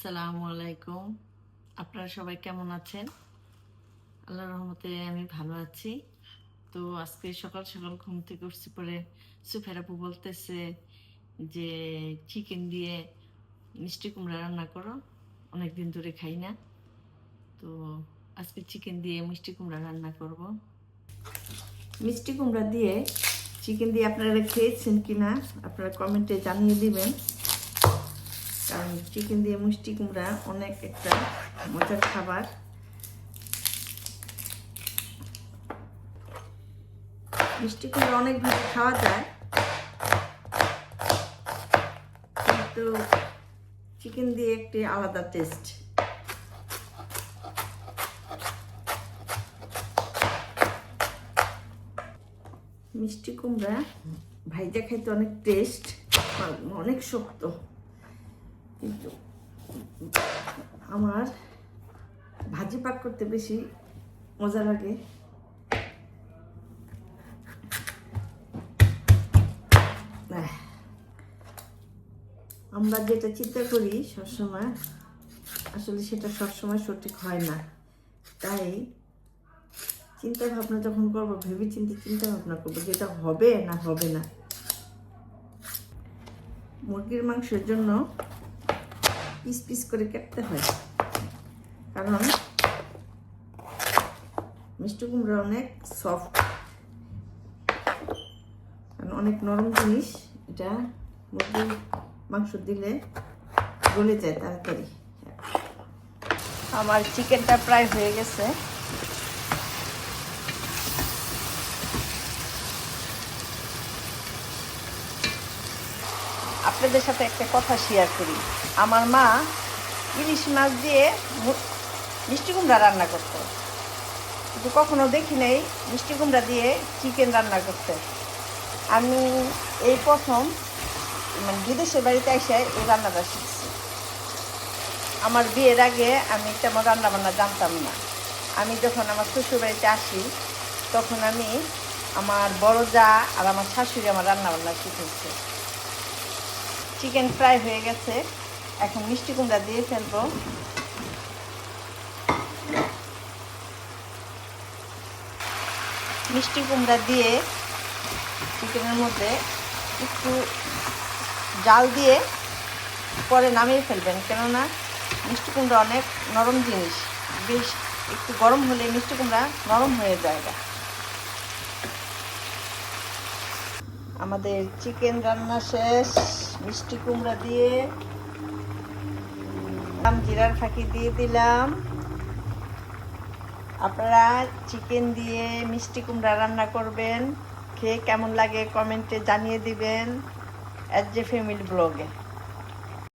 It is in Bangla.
আসসালামু আলাইকুম। আপনারা সবাই কেমন আছেন? আল্লাহ রহমতে আমি ভালো আছি। তো আজকে সকাল সকাল ঘুম থেকে উঠছি পরে সুফেরাপু বলতেছে যে চিকেন দিয়ে মিষ্টি কুমড়া রান্না করো। অনেক দিন ধরে খাই না। তো আজকে চিকেন দিয়ে মিষ্টি কুমড়া রান্না করব। মিষ্টি কুমড়া দিয়ে চিকেন দিয়ে আপনারা খেয়েছেন কিনা, আপনারা কমেন্টে জানিয়ে দিবেন। কারণ চিকেন দিয়ে মিষ্টি কুমড়া, অনেক একটা মজার খাবার। মিষ্টি কুমড়া অনেকভাবে খাওয়া যায়। কিন্তু চিকেন দিয়ে একটি আলাদা টেস্ট মিষ্টি কুমড়া ভাইজা খাইতে অনেক টেস্ট অনেক শক্ত। কিন্তু আমার ভাজি পাক করতে বেশি মজা লাগে। আমরা যেটা চিন্তা করি সবসময়, আসলে সেটা সবসময় সঠিক হয় না। তাই চিন্তা ভাবনা যখন করব ভেবে চিন্তে চিন্তা ভাবনা করব যেটা হবে না হবে না। মুরগির মাংসের জন্য পিস পিস করে কেটতে হয়। কারণ মিষ্টি কুমড়া অনেক সফট কারণ অনেক নরম জিনিস, এটা মুরগির মাংস দিলে গলে যায় তাড়াতাড়ি। আমার চিকেনটা প্রায় হয়ে গেছে। আপনাদের সাথে একটা কথা শেয়ার করি। আমার মা ইলিশ মাছ দিয়ে মিষ্টি কুমড়া রান্না করতো। কিন্তু কখনো দেখি নাই মিষ্টি কুমড়া দিয়ে চিকেন রান্না করতে। আমি এই প্রথম মানে বিদেশের বাড়িতে এসে এই রান্নাটা শিখছি। আমার বিয়ের আগে আমি তেমন রান্না বান্না জানতাম না। আমি যখন আমার শ্বশুর বাড়িতে আসি, তখন আমি আমার বড় যা আর আমার শাশুড়ি আমার রান্নাবান্না শিখেছে। চিকেন ফ্রাই হয়ে গেছে। এখন মিষ্টি কুমড়া দিয়ে ফেলব। মিষ্টি কুমড়া দিয়ে চিকেনের মধ্যে একটু জাল দিয়ে পরে নামিয়ে ফেলবেন। কেননা মিষ্টি কুমড়া অনেক নরম জিনিস। বেশ একটু গরম হলে মিষ্টি কুমড়া নরম হয়ে যায়। আমাদের চিকেন রান্না শেষ, মিষ্টি কুমড়া দিয়ে জিরার ফাঁকি দিয়ে দিলাম। আপনারা চিকেন দিয়ে মিষ্টি কুমড়া রান্না করবেন। খেয়ে কেমন লাগে কমেন্টে জানিয়ে দিবেন। অ্যাট যে ফ্যামিলি ব্লগে।